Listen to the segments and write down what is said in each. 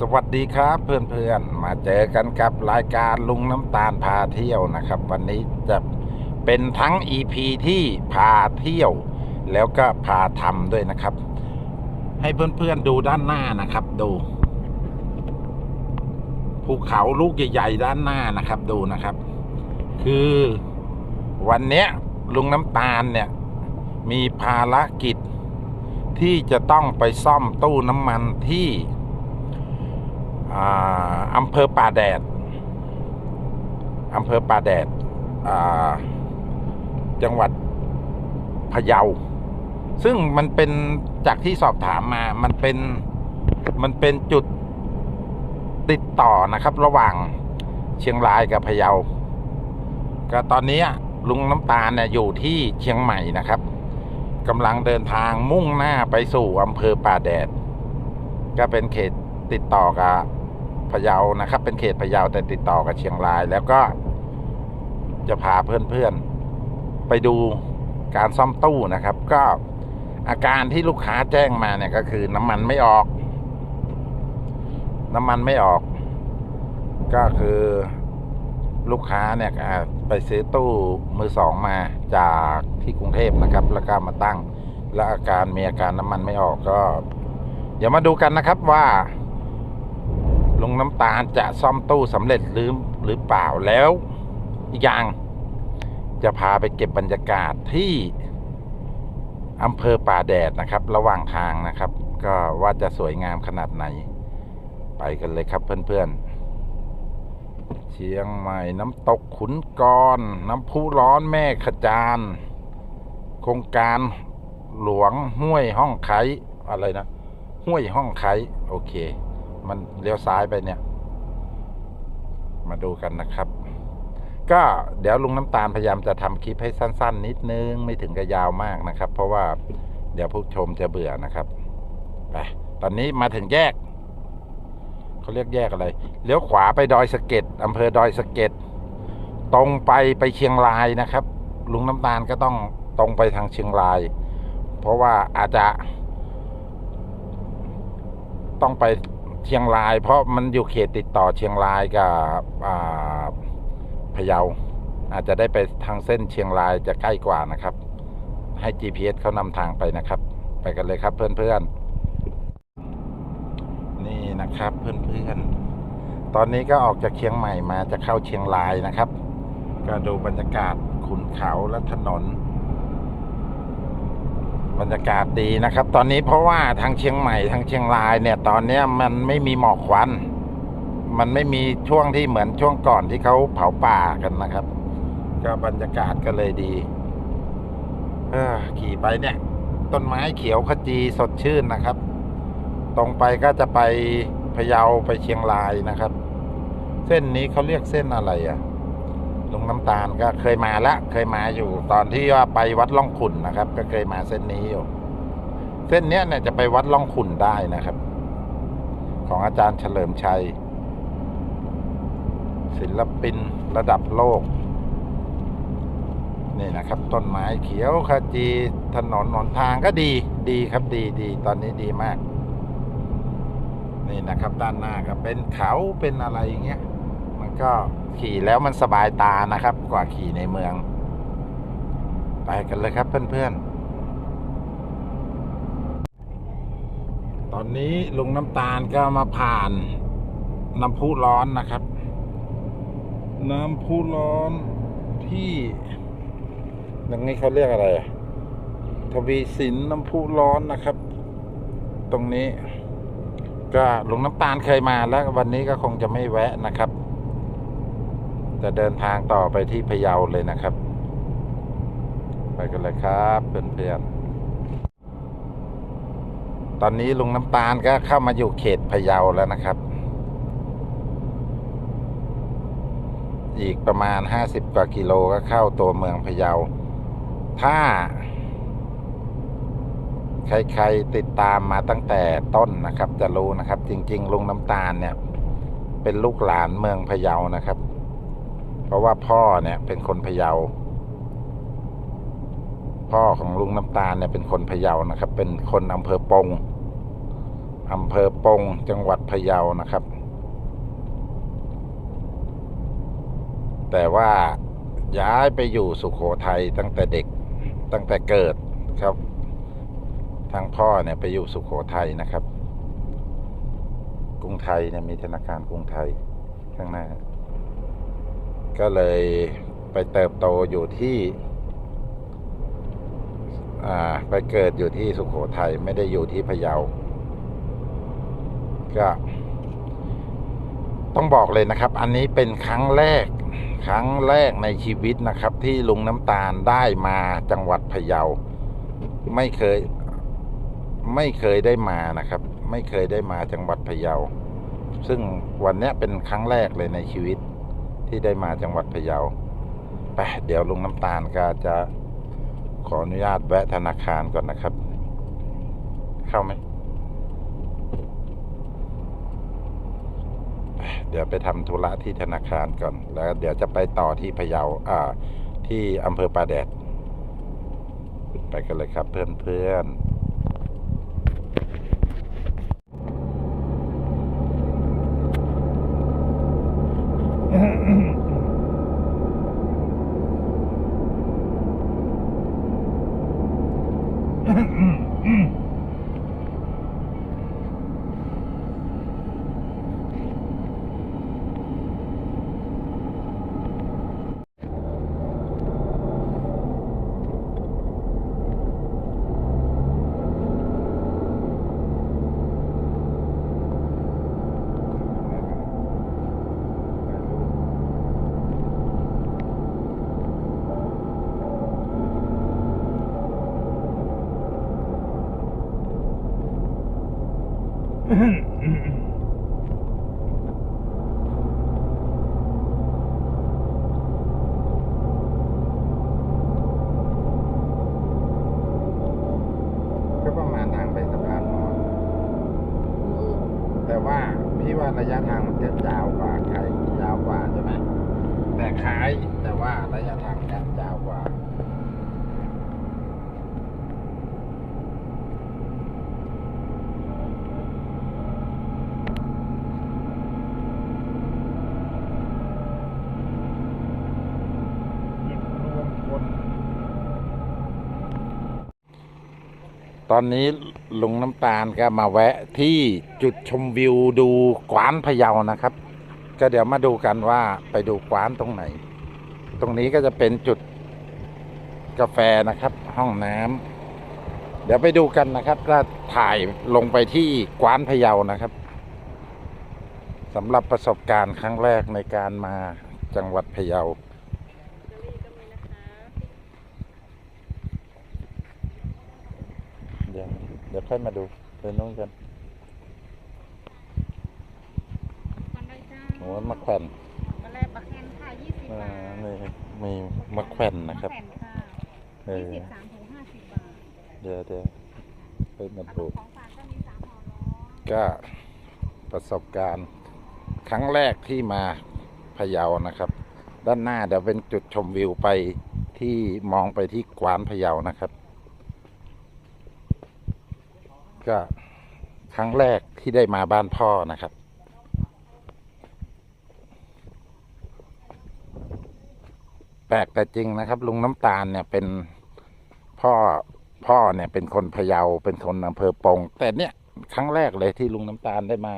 สวัสดีครับเพื่อนๆ มาเจอกันกับรายการลุงน้ำตาลพาเที่ยวนะครับ วันนี้จะเป็นทั้ง EP ที่พาเที่ยว แล้วก็พาทำด้วยนะครับ ให้เพื่อนๆดูด้านหน้านะครับ ดูภูเขาลูกใหญ่ๆด้านหน้านะครับ ดูนะครับ คือวันนี้ลุงน้ำตาลเนี่ย มีภารกิจที่จะต้องไปซ่อมตู้น้ำมันที่ อ่าอำเภอป่าแดดอำเภอป่าแดดจังหวัดพะเยา ซึ่งมันเป็นจากที่สอบถามมา มันเป็นมันเป็นจุดติดต่อนะครับ ระหว่างเชียงรายกับพะเยา ก็ตอนนี้ลุงน้ำตาลเนี่ยอยู่ที่เชียงใหม่นะครับกำลังเดินทางมุ่งหน้าไปสู่อำเภอป่าแดด ก็เป็นเขตติดต่อกับ พะเยานะครับ เป็นเขตพะเยาแต่ติดต่อกับเชียงราย แล้วก็จะพาเพื่อนๆ ไปดูการซ่อมตู้นะครับ ก็อาการที่ลูกค้าแจ้งมาเนี่ยก็คือน้ำมันไม่ออก น้ำมันไม่ออก ก็คือลูกค้าเนี่ยไปซื้อตู้มือสองมาจากที่กรุงเทพนะครับ แล้วก็มาตั้ง แล้วอาการมีอาการน้ำมันไม่ออกก็ เดี๋ยวมาดูกันนะครับว่า ลุงน้ำตาลจะซ่อมตู้สำเร็จหรือหรือเปล่าแล้วอีกอย่างจะพาไปเก็บบรรยากาศที่อำเภอป่าแดดนะครับ ระหว่างทางนะครับ ก็ว่าจะสวยงามขนาดไหน ไปกันเลยครับเพื่อนๆ เชียงใหม่น้ำตกขุนกร น้ำพุร้อนแม่ขจานโครงการหลวงห้วยห้องไคอะไรนะ ห้วยห้องไคโอเค มันเลี้ยวซ้ายไปเนี่ย มาดูกันนะครับ ก็เดี๋ยวลุงน้ำตาลพยายามจะทำคลิปให้สั้น ๆ นิดนึงไม่ถึงกับยาวมากนะครับ เพราะว่าเดี๋ยวผู้ชมจะเบื่อนะครับไปตอนนี้มาถึงแยกเขาเรียกแยกอะไร เลี้ยวขวาไปดอยสะเก็ดอำเภอดอยสะเก็ดตรงไปไปเชียงรายนะครับ ลุงน้ำตาลก็ต้องตรงไปทางเชียงราย เพราะว่าอาจจะ ต้องไป เชียงราย เพราะมันอยู่เขตติดต่อเชียงรายกับพะเยา อาจจะได้ไปทางเส้นเชียงรายจะใกล้กว่านะครับ ให้ GPS เขานำทางไปนะครับ ไปกันเลยครับเพื่อนๆ นี่นะครับเพื่อนๆ ตอนนี้ก็ออกจากเชียงใหม่มาจะเข้าเชียงรายนะครับ ก็ดูบรรยากาศขุนเขาและถนน บรรยากาศดีนะครับ ตอนนี้เพราะว่าทางเชียงใหม่ทางเชียงรายเนี่ย ตอนนี้มันไม่มีหมอกควัน มันไม่มีช่วงที่เหมือนช่วงก่อนที่เขาเผาป่ากันนะครับ ก็บรรยากาศก็เลยดีเออขี่ไปเนี่ย ต้นไม้เขียวขจีสดชื่นนะครับ ตรงไปก็จะไปพะเยาไปเชียงรายนะครับ เส้นนี้เขาเรียกเส้นอะไรอะ ลุงน้ำตาลก็เคยมาละ เคยมาอยู่ ตอนที่ว่าไปวัดล่องขุนนะครับ ก็เคยมาเส้นนี้อยู่ เส้นเนี้ยเนี่ยจะไปวัดล่องขุนได้นะครับ ของอาจารย์เฉลิมชัย ศิลปินระดับโลก นี่นะครับ ต้นไม้เขียวขจีถนนหนทางก็ดี ดีครับดีดีตอนนี้ดีมาก นี่นะครับ ด้านหน้าก็เป็นเขาเป็นอะไรอย่างเงี้ย ก็ขี่แล้วมันสบายตานะครับ กว่าขี่ในเมือง ไปกันเลยครับเพื่อนๆ ตอนนี้ลุงน้ำตาลก็มาผ่านน้ำพุร้อนนะครับ น้ำพุร้อนที่อย่างนี้เขาเรียกอะไรทวีสินน้ำพุร้อนนะครับ ตรงนี้ ก็ลุงน้ำตาลเคยมาแล้ววันนี้ก็คงจะไม่แวะนะครับ จะเดินทางต่อไปที่พะเยาเลยนะครับ ไปกันเลยครับเพื่อนๆตอนนี้ลุงน้ำตาลก็เข้ามาอยู่เขตพะเยาแล้วนะครับ อีกประมาณห้าสิบกว่ากิโลก็เข้าตัวเมืองพะเยา ถ้า ใครๆติดตามมาตั้งแต่ต้นนะครับ จะรู้นะครับ จริง ๆ ลุงน้ำตาลเนี่ย เป็นลูกหลานเมืองพะเยานะครับ ราะว่าพ่อเนี่ยเป็นคนพะเยา พ่อของลุงน้ำตาลเนี่ยเป็นคนพะเยานะครับ เป็นคนอำเภอปงอำเภอปงจังหวัดพะเยานะครับ แต่ว่าย้ายไปอยู่สุขโขทัยตั้งแต่เด็กตั้งแต่เกิดครับ ทางพ่อเนี่ยไปอยู่สุขโขทัยนะครับ กรุงไทยเนี่ยมีธนาคารกรุงไทยข้างหน้า ก็เลยไปเติบโตอยู่ที่ไปเกิดอยู่ที่สุขโขทัยไม่ได้อยู่ที่พะเยา ก็ ต้องบอกเลยนะครับ อันนี้เป็นครั้งแรก ครั้งแรกในชีวิตนะครับ ที่ลุงน้ำตาลได้มาจังหวัดพะเยา ไม่เคย ไม่เคยได้มานะครับ ไม่เคยได้มาจังหวัดพะเยา ซึ่งวันนี้เป็นครั้งแรกเลยในชีวิต ที่ได้มาจังหวัดพะเยาไปเดี๋ยวลุงน้ำตาลก็จะขออนุญาตแวะธนาคารก่อนนะครับ เข้าไหม เดี๋ยวไปทำธุระที่ธนาคารก่อน แล้วเดี๋ยวจะไปต่อที่พะเยาอ่า ที่อำเภอป่าแดด ไปกันเลยครับเพื่อนๆ ก็ประมาณทางไปสะพานมอญแต่ว่าพี่ว่าระยะทางมันจะยาวกว่าไกลยาวกว่าใช่ไหม แต่คล้ายแต่ว่าระยะทางเนี่ยยาวกว่า ตอนนี้ลุงน้ำตาลก็มาแวะที่จุดชมวิวดูกวานพะเยานะครับ ก็เดี๋ยวมาดูกันว่าไปดูกวานตรงไหน ตรงนี้ก็จะเป็นจุดกาแฟนะครับ ห้องน้ำเดี๋ยวไปดูกันนะครับก็ถ่ายลงไปที่กวานพะเยานะครับสำหรับประสบการณ์ครั้งแรกในการมาจังหวัดพะเยา เดี๋ยวเดี๋ยวค่อยมาดูไปนู้นกันมันได้จ้าโอ้ยมะแขวนมาแลกบักแคนค่ะยี่สิบอ่าบาทนี่มีมะแขวนนะครับ มแผ่นค่ะเอยี่อ สิบสามถึงห้าสิบบาทเดี๋ยวเดี๋ยวไปมาแล้วดูของฝากก็มีสามห่อร้อยก็ประสบการณ์ ครั้งแรกที่มาพะเยานะครับ ด้านหน้าเดี๋ยวเป็นจุดชมวิวไปที่มองไปที่กวานพะเยานะครับ ก็ครั้งแรกที่ได้มาบ้านพ่อนะครับ แปลกแต่จริงนะครับ ลุงน้ำตาลเนี่ยเป็นพ่อพ่อเนี่ยเป็นคนพะเยาเป็นคนอำเภอปง แต่เนี่ยครั้งแรกเลยที่ลุงน้ำตาลได้มา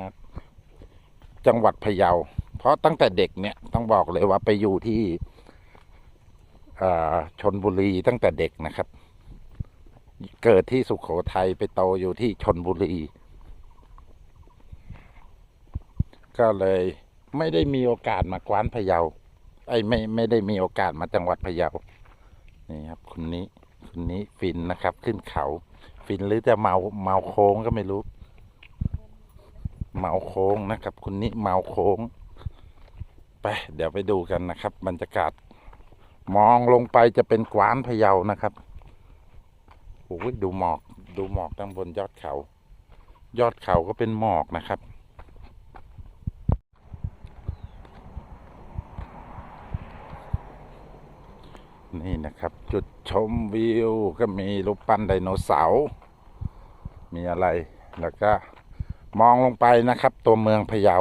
จังหวัดพะเยา เพราะตั้งแต่เด็กเนี่ยต้องบอกเลยว่าไปอยู่ที่ชนบุรีตั้งแต่เด็กนะครับ เกิดที่สุขโขทัยไปโตอยู่ที่ชนบุรี ก็เลยไม่ได้มีโอกาสมากว้านพะเยา ไอ้ไม่ไม่ได้มีโอกาสมาจังหวัดพะเยา นี่ครับคนนี้คนนี้ฟินนะครับ ขึ้นเขา ฟินหรือจะเมาเมาโค้งก็ไม่รู้ เมาโค้งนะครับคุณนี้เมาโค้ง ไปเดี๋ยวไปดูกันนะครับ บรรยากาศ มองลงไปจะเป็นกวานพะเยานะครับ โอ้ยดูหมอกดูหมอกตั้งบนยอดเขา ยอดเขาก็เป็นหมอกนะครับ นี่นะครับ จุดชมวิวก็มีรูปปั้นไดโนเสาร์มีอะไรแล้วก็มองลงไปนะครับ ตัวเมืองพะเยา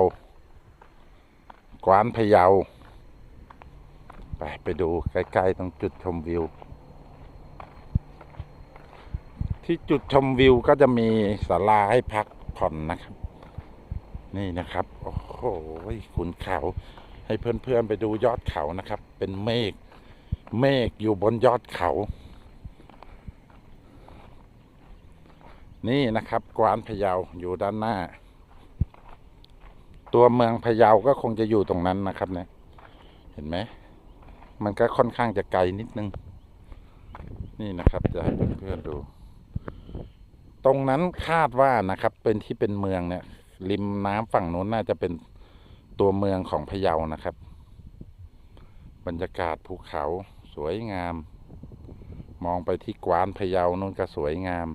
กวานพะเยาไปไปดูใกล้ ๆ ตรงจุดชมวิว ที่จุดชมวิวก็จะมีศาลาให้พักผ่อนนะครับ นี่นะครับ โอ้โหขุนเขา ให้เพื่อนๆไปดูยอดเขานะครับ เป็นเมฆเมฆอยู่บนยอดเขา นี่นะครับ กวานพะเยาอยู่ด้านหน้า ตัวเมืองพะเยาก็คงจะอยู่ตรงนั้นนะครับเนี่ยเห็นไหมมันก็ค่อนข้างจะไกลนิดนึง นี่นะครับ จะให้เพื่อนๆดู ตรงนั้นคาดว่านะครับ เป็นที่เป็นเมืองเนี่ย ริมน้ำฝั่งนู้นน่าจะเป็นตัวเมืองของพะเยานะครับ บรรยากาศภูเขาสวยงาม มองไปที่กวานพะเยานู่นก็สวยงาม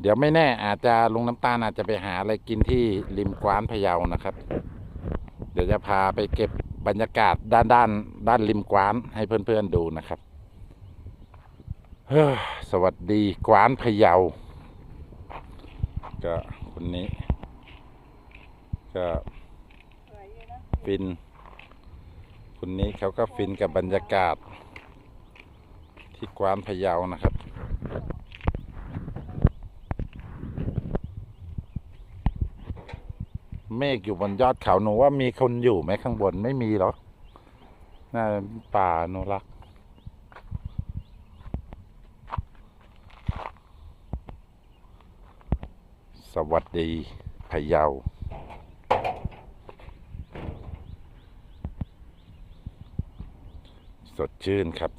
เดี๋ยวไม่แน่อาจจะลุงน้ำตาลอาจจะไปหาอะไรกินที่ริมกวานพะเยานะครับ เดี๋ยวจะพาไปเก็บบรรยากาศด้านด้านด้านริมกวานให้เพื่อนๆดูนะครับสวัสดีกวานพะเยา ก็คนนี้ ก็ฟิน คนนี้เขาก็ฟินกับบรรยากาศ ที่กวานพะเยานะครับเมฆอยู่บนยอดเขาหนูว่ามีคนอยู่ไหมข้างบนไม่มีหรอกน่าป่าอนุรักษ์ สวัสดีพะเยาสดชื่นครับ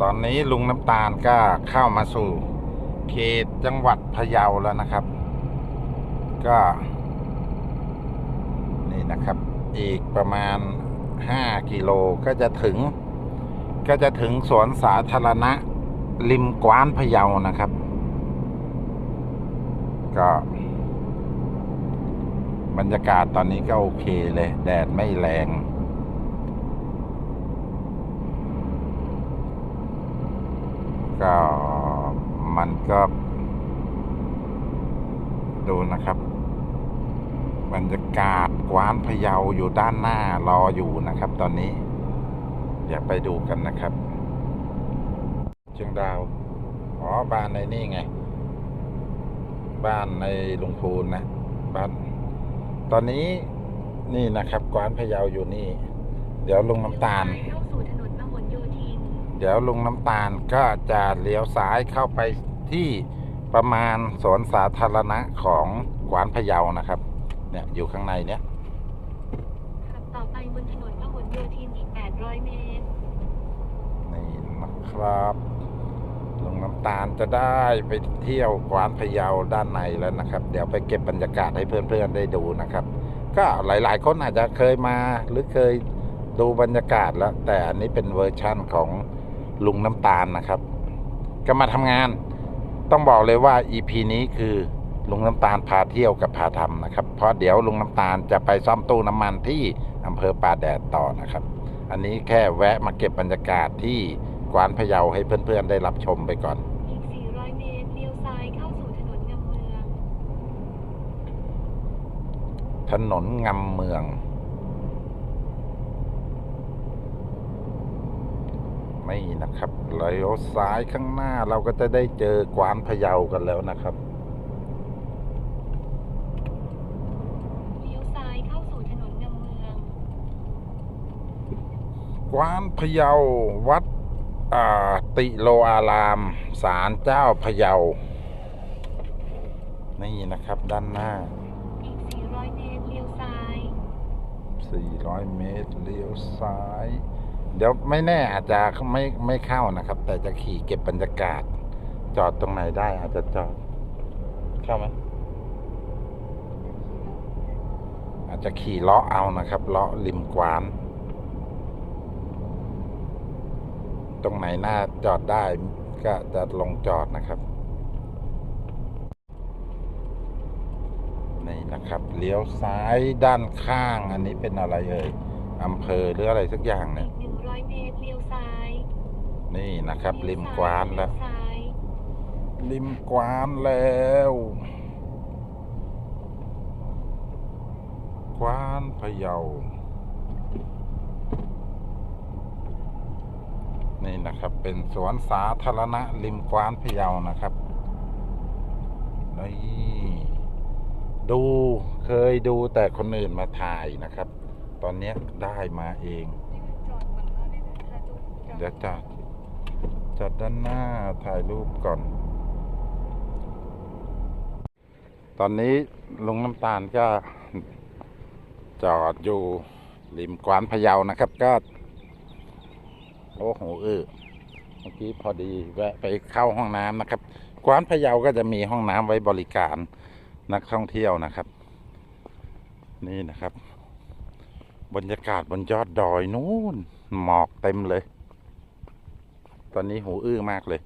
ตอนนี้ลุงน้ำตาลก็เข้ามาสู่ เขตจังหวัดพะเยาแล้วนะครับ ก็ นี่นะครับ อีกประมาณ 5 กิโลก็จะถึง ก็จะถึงสวนสาธารณะริมกว้านพะเยานะครับ ก็บรรยากาศตอนนี้ก็โอเคเลย แดดไม่แรง ก็มันก็ ดูนะครับ บรรยากาศกวานพะเยาอยู่ด้านหน้ารออยู่นะครับ ตอนนี้ เดี๋ยวไปดูกันนะครับ เชียงดาว อ๋อ บ้านในนี่ไง บ้านในลุงพูนนะ บ้าน ตอนนี้นี่นะครับกว้านพะเยาอยู่นี่ เดี๋ยวลุงน้ำตาล เข้าสู่ถนนพหลโยธินเดี๋ยวลุงน้ำตาลก็จะเลี้ยวซ้ายเข้าไปที่ประมาณสวนสาธารณะของกวานพะเยานะครับ เนี่ยอยู่ข้างในเนี่ย ขับต่อไปบนถนนพหลโยธินอีก 800 เมตร นี่นะครับลุง น้ำตาลจะได้ไปเที่ยวกวานพะเยาด้านในแล้วนะครับ เดี๋ยวไปเก็บบรรยากาศให้เพื่อนๆได้ดูนะครับ ก็หลายๆคนอาจจะเคยมาหรือเคยดูบรรยากาศแล้ว แต่อันนี้เป็นเวอร์ชั่นของลุงน้ำตาลนะครับ ก็มาทำงาน ต้องบอกเลยว่า EP นี้คือลุงน้ำตาลพาเที่ยวกับพาทำนะครับ เพราะเดี๋ยวลุงน้ำตาลจะไปซ่อมตู้น้ำมันที่อำเภอป่าแดดต่อนะครับ อันนี้แค่แวะมาเก็บบรรยากาศที่ กวานพะเยาให้เพื่อนๆได้รับชมไปก่อน อีก 400 เมตรเลี้ยวซ้ายเข้าสู่ถนนงามเมือง ถนนงำเมืองนี่นะครับเลี้ยวซ้ายข้างหน้าเราก็จะได้เจอกวานพะเยากันแล้วนะครับ เลี้ยวซ้ายเข้าสู่ถนนงามเมือง กวานพะเยาวัดอ่า ติโลอารามศาลเจ้าพะเยา นี่นะครับด้านหน้า อีก 400 เมตรเลี้ยวซ้าย 400 เมตรเลี้ยวซ้าย เดี๋ยวไม่แน่อาจจะไม่ไม่เข้านะครับ แต่จะขี่เก็บบรรยากาศ จอดตรงไหนได้อาจจะจอด เข้าไหมอาจจะขี่เลาะเอานะครับเลาะริมกวาน ตรงไหนหน้าจอดได้ก็จะลงจอดนะครับ นี่นะครับ เลี้ยวซ้ายด้านข้าง อันนี้เป็นอะไรเอ่ยอำเภอหรืออะไรสักอย่างเนี่ยอีก100เมตรเลี้ยวซ้าย นี่นะครับ ริมกวานแล้วเยซ้ายริมกวานแล้วกวานพะเยา นี่นะครับ เป็นสวนสาธารณะริมกวานพะเยานะครับนี่ดูเคยดูแต่คนอื่นมาถ่ายนะครับ ตอนนี้ได้มาเอง เดี๋ยวจัดจัดด้านหน้าถ่ายรูปก่อน ตอนนี้ลุงน้ำตาลก็จอดอยู่ริมกวานพะเยานะครับ ก็ โอ้โหเออเมื่อกี้พอดีแวะไปเข้าห้องน้ำนะครับ กวานพะเยาก็จะมีห้องน้ำไว้บริการนักท่องเที่ยวนะครับ นี่นะครับ บรรยากาศบนยอดดอยนู้นหมอกเต็มเลย ตอนนี้หูอื้อมากเลย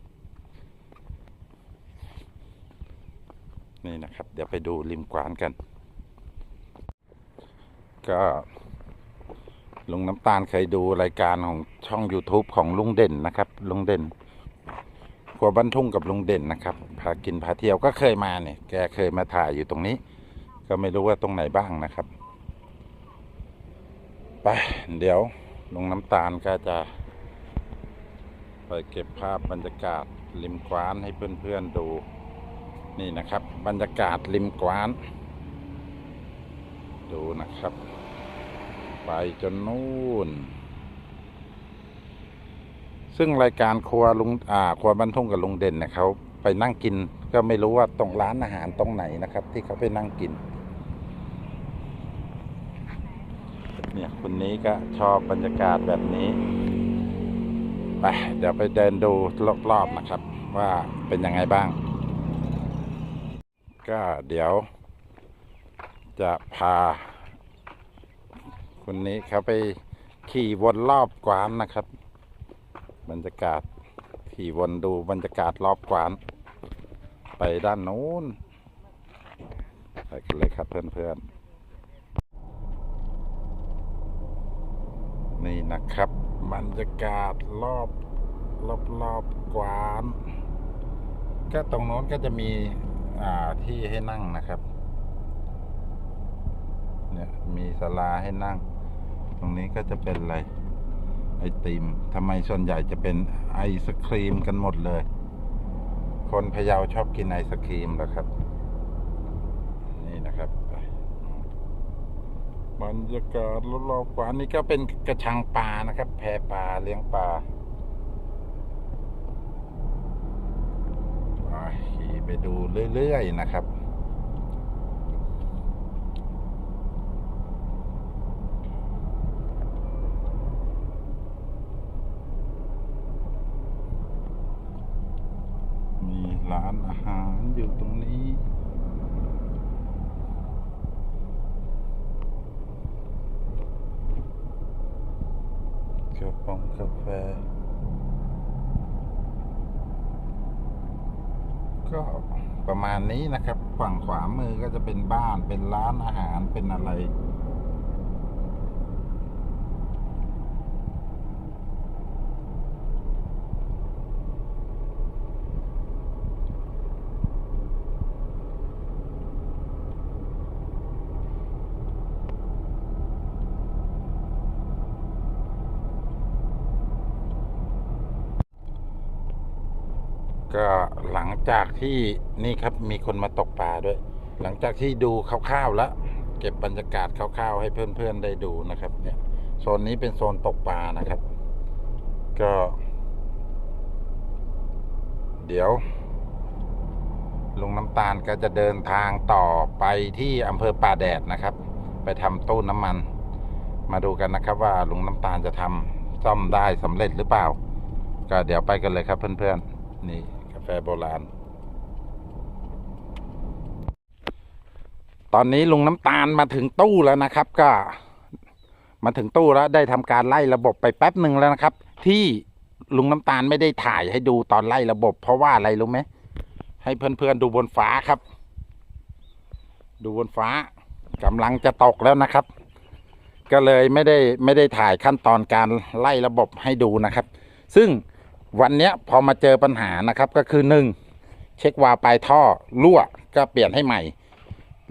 นี่นะครับ เดี๋ยวไปดูริมกวานกัน ก็ ลุงน้ำตาลเคยดูรายการของช่อง YouTube ของลุงเด่นนะครับลุงเด่นครัวบ้านทุ่งกับลุงเด่นนะครับ พากินพาเที่ยวก็เคยมาเนี่ยแกเคยมาถ่ายอยู่ตรงนี้ ก็ไม่รู้ว่าตรงไหนบ้างนะครับไปเดี๋ยวลุงน้ำตาลก็จะ ไปเก็บภาพบรรยากาศริมกวานให้เพื่อนๆดูนี่นะครับ บรรยากาศริมกวาน ดูนะครับ ไปจนนู่น ซึ่งรายการครัวลุงอ่าครัวบ้านทุ่งกับลุงเด่นเนี่ยเขาไปนั่งกิน ก็ไม่รู้ว่าตรงร้านอาหารตรงไหนนะครับ ที่เขาไปนั่งกิน เนี่ยคนนี้ก็ชอบบรรยากาศแบบนี้ไปเดี๋ยวไปเดินดูรอบๆนะครับ ว่าเป็นยังไงบ้าง ก็เดี๋ยวจะพา คนนี้เขาไปขี่วนรอบกวานนะครับ บรรยากาศขี่วนดูบรรยากาศรอบกวาน ไปด้านนู้นไปกันเลยครับเพื่อนๆ นี่นะครับบรรยากาศรอบรอบรอบกวาน ก็ตรงโน้นก็จะมีอ่าที่ให้นั่งนะครับ เนี่ยมีศาลาให้นั่ง ตรงนี้ก็จะเป็นอะไร ไอติมทำไมส่วนใหญ่จะเป็นไอศครีมกันหมดเลย คนพะเยาชอบกินไอศครีมเหรอครับ นี่นะครับบรรยากาศรอบๆกว่านี่ก็เป็นกระชังปลานะครับ แพปลาเลี้ยงปลาขี่ไปดูเรื่อยๆนะครับ มีร้านอาหารอยู่ตรงนี้ กระป๋องกาแฟ ก็ประมาณนี้นะครับ ฝั่งขวามือก็ จะเป็นบ้านเป็นร้านอาหารเป็นอะไร ก็หลังจากที่นี่ครับมีคนมาตกปลาด้วย หลังจากที่ดูคร่าวๆแล้ว เก็บบรรยากาศคร่าวๆ ให้เพื่อนๆได้ดูนะครับ เนี่ยโซนนี้เป็นโซนตกปลานะครับ ก็ เดี๋ยวลุงน้ำตาลก็จะเดินทางต่อไปที่อำเภอป่าแดดนะครับ ไปทำตู้น้ำมัน มาดูกันนะครับว่าลุงน้ำตาลจะทำซ่อมได้สำเร็จหรือเปล่า ก็เดี๋ยวไปกันเลยครับเพื่อนๆ นี่กาแฟโบราณ ตอนนี้ลุงน้ำตาลมาถึงตู้แล้วนะครับ ก็มาถึงตู้แล้วได้ทำการไล่ระบบไปแป๊บหนึ่งแล้วนะครับ ที่ลุงน้ำตาลไม่ได้ถ่ายให้ดูตอนไล่ระบบ เพราะว่าอะไรรู้ไหมให้เพื่อนๆดูบนฟ้าครับ ดูบนฟ้ากำลังจะตกแล้วนะครับ ก็เลยไม่ได้ไม่ได้ถ่ายขั้นตอนการไล่ระบบให้ดูนะครับ ซึ่งวันนี้พอมาเจอปัญหานะครับก็คือหนึ่งเช็ควาปลายท่อรั่วก็เปลี่ยนให้ใหม่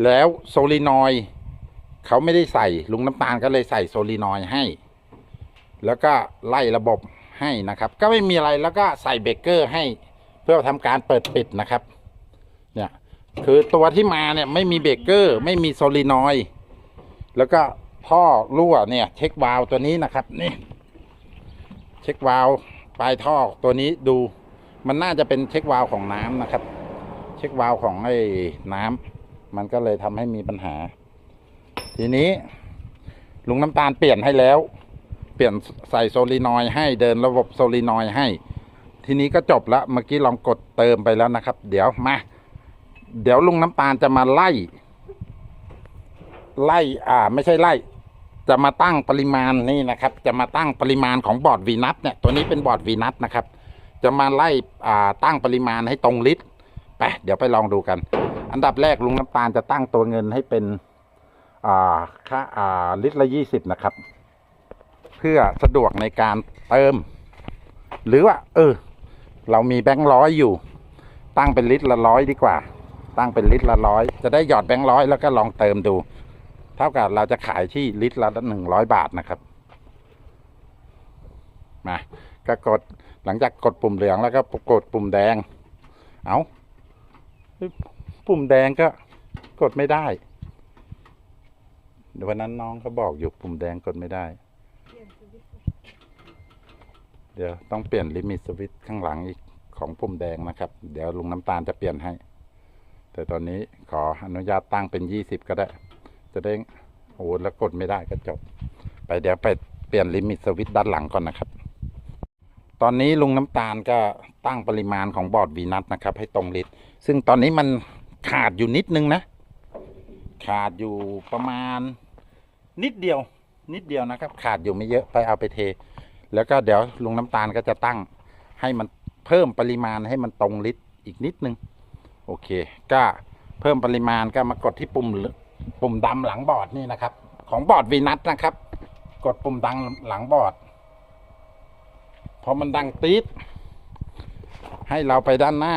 แล้วโซลินอยด์เขาไม่ได้ใส่ลุงน้ำตาลก็เลยใส่โซลินอยด์ให้ แล้วก็ไล่ระบบให้นะครับ ก็ไม่มีอะไรแล้วก็ใส่เบรกเกอร์ให้เพื่อทำการเปิดปิดนะครับ เนี่ยคือตัวที่มาเนี่ยไม่มีเบรกเกอร์ไม่มีโซลินอยด์แล้วก็ท่อรั่วเนี่ย เช็ควาล์วตัวนี้นะครับนี่ เช็ควาล์วปลายท่อตัวนี้ดู มันน่าจะเป็นเช็ควาล์วของน้ำนะครับ เช็ควาล์วของไอ้น้ำ มันก็เลยทำให้มีปัญหา ทีนี้ ลุงน้ำตาลเปลี่ยนให้แล้ว เปลี่ยนใส่โซลีนอยให้เดินระบบโซลีนอยให้ ทีนี้ก็จบแล้วเมื่อกี้ลองกดเติมไปแล้วนะครับ เดี๋ยวมา เดี๋ยวลุงน้ำตาลจะมาไล่ ไล่ อ่า ไม่ใช่ไล่ จะมาตั้งปริมาณนี่นะครับ จะมาตั้งปริมาณของบอร์ดวีนัทเนี่ย ตัวนี้เป็นบอร์ดวีนัทนะครับ จะมาไล่ อ่า ตั้งปริมาณให้ตรงลิตร ไปเดี๋ยวไปลองดูกัน อันดับแรกลุงน้ำตาลจะตั้งตัวเงินให้เป็นอ่าค่าอ่าลิตรละยี่สิบนะครับ เพื่อสะดวกในการเติม หรือว่า เออ เรามีแบงค์ร้อยอยู่ ตั้งเป็นลิตรละร้อยดีกว่า ตั้งเป็นลิตรละร้อยจะได้หยอดแบงค์ร้อยแล้วก็ลองเติมดู เท่ากับเราจะขายที่ลิตรละหนึ่งร้อยบาทนะครับมาก็กดหลังจากกดปุ่มเหลืองแล้วก็กดปุ่มแดง เอา ปุ่มแดงก็กดไม่ได้เดี๋ยววันนั้นน้องเขาบอกอยู่ปุ่มแดงกดไม่ได้ เดี๋ยวต้องเปลี่ยนลิมิตสวิตช์ข้างหลังอีกของปุ่มแดงนะครับ เดี๋ยวลุงน้ำตาลจะเปลี่ยนให้ แต่ตอนนี้ขออนุญาตตั้งเป็นยี่สิบก็ได้ จะได้โอ้แล้วกดไม่ได้ก็จบ ไปเดี๋ยวไปเปลี่ยนลิมิตสวิตช์ด้านหลังก่อนนะครับ ตอนนี้ลุงน้ำตาลก็ตั้งปริมาณของบอร์ดวีนัทนะครับ ให้ตรงลิตร ซึ่งตอนนี้มันขาดอยู่นิดนึงนะ ขาดอยู่ประมาณนิดเดียว นิดเดียวนะครับ ขาดอยู่ไม่เยอะไปเอาไปเท แล้วก็เดี๋ยวลุงน้ำตาลก็จะตั้ง ให้มันเพิ่มปริมาณให้มันตรงลิตรอีกนิดนึง โอเค ก็เพิ่มปริมาณก็มากดที่ปุ่มลืองปุ่มดำหลังบอร์ดนี่นะครับ ของบอร์ดวีนัทนะครับ กดปุ่มดังหลังบอร์ดพอมันดังตีดให้เราไปด้านหน้า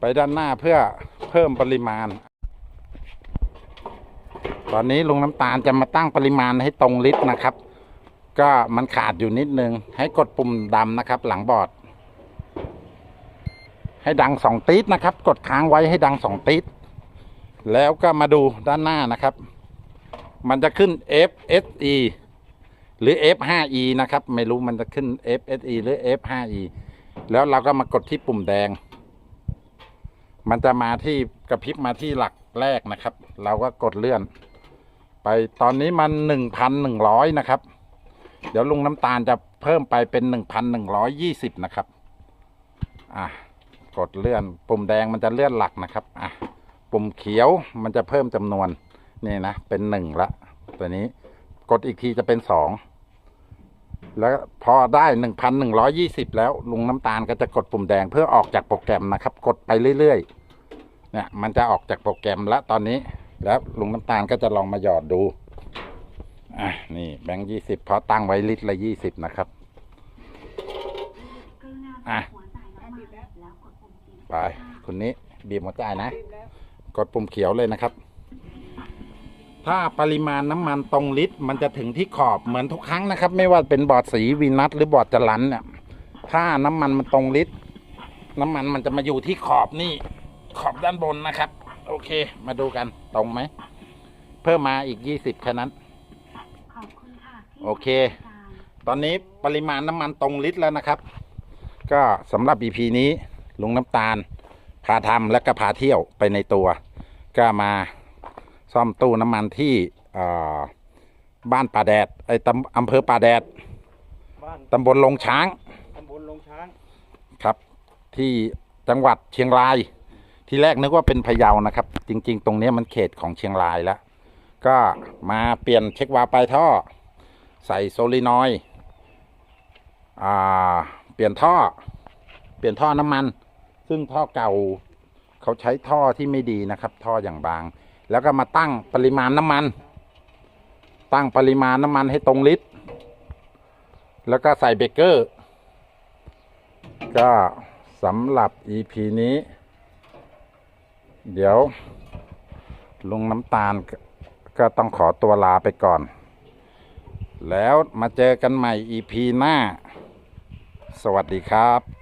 ไปด้านหน้าเพื่อเพิ่มปริมาณ ตอนนี้ลุงน้ำตาลจะมาตั้งปริมาณให้ตรงลิตรนะครับ ก็มันขาดอยู่นิดนึง ให้กดปุ่มดำนะครับ หลังบอร์ดให้ดังสองตีดนะครับ กดค้างไว้ให้ดังสองตีดแล้วก็มาดูด้านหน้านะครับ มันจะขึ้น FSE หรือ F5E นะครับ ไม่รู้มันจะขึ้น FSE หรือ F5E แล้วเราก็มากดที่ปุ่มแดง มันจะมาที่กระพริบมาที่หลักแรกนะครับ เราก็กดเลื่อน ไปตอนนี้มันหนึ่งพันหนึ่งร้อยนะครับ เดี๋ยวลุงน้ำตาลจะเพิ่มไปเป็นหนึ่งพันหนึ่งร้อยยี่สิบนะครับ อะกดเลื่อน ปุ่มแดงมันจะเลื่อนหลักนะครับ อะ ปุ่มเขียวมันจะเพิ่มจำนวน นี่นะ เป็นหนึ่งละตัวนี้กดอีกทีจะเป็นสองแล้วพอได้หนึ่งพันหนึ่งร้อยี่สิบแล้วลุงน้ำตาลก็จะกดปุ่มแดงเพื่อออกจากโปรแกรมนะครับ กดไปเรื่อยๆ เนี่ยมันจะออกจากโปรแกรมแล้วตอนนี้ แล้วลุงน้ำตาลก็จะลองมาหยอดดู อะ นี่แบงค์ยี่สิบเพราะตั้งไว้ลิตรละยี่สิบนะครับ อะ ไปคุณนี้บีบหัวใจนะ กดปุ่มเขียวเลยนะครับ ถ้าปริมาณน้ำมันตรงลิตร มันจะถึงที่ขอบเหมือนทุกครั้งนะครับ ไม่ว่าเป็นบอร์ดสีวีนัทหรือบอร์ดจรันเนี่ย ถ้าน้ำมันมันตรงลิตร น้ำมันมันจะมาอยู่ที่ขอบนี่ ขอบด้านบนนะครับ โอเค มาดูกันตรงไหม เพิ่มมาอีกยี่สิบแค่นั้น ขอบคุณค่ะที่โอเคตอนนี้ปริมาณน้ำมันตรงลิตรแล้วนะครับ ก็สำหรับ EP นี้ลุงน้ำตาล พาทำและก็พาเที่ยวไปในตัว ก็มาซ่อมตู้น้ำมันที่เอ่อบ้านป่าแดดไอ้ตำอำเภอป่าแดดบ้านตำบลลงช้างตำบลลงช้างครับ ที่จังหวัดเชียงราย ที่แรกนึกว่าเป็นพะเยานะครับ จริง ๆ ตรงนี้มันเขตของเชียงรายแล้ว ก็มาเปลี่ยนเช็ควาปลายท่อ ใส่โซลินอยด์อ่าเปลี่ยนท่อ เปลี่ยนท่อน้ำมัน ซึ่งท่อเก่าเขาใช้ท่อที่ไม่ดีนะครับ ท่ออย่างบาง แล้วก็มาตั้งปริมาณน้ำมัน ตั้งปริมาณน้ำมันให้ตรงลิตรแล้วก็ใส่เบรกเกอร์ ก็สำหรับ EP นี้ เดี๋ยว ลุงน้ำตาลก็ก็ต้องขอตัวลาไปก่อน แล้วมาเจอกันใหม่ EP หน้า สวัสดีครับ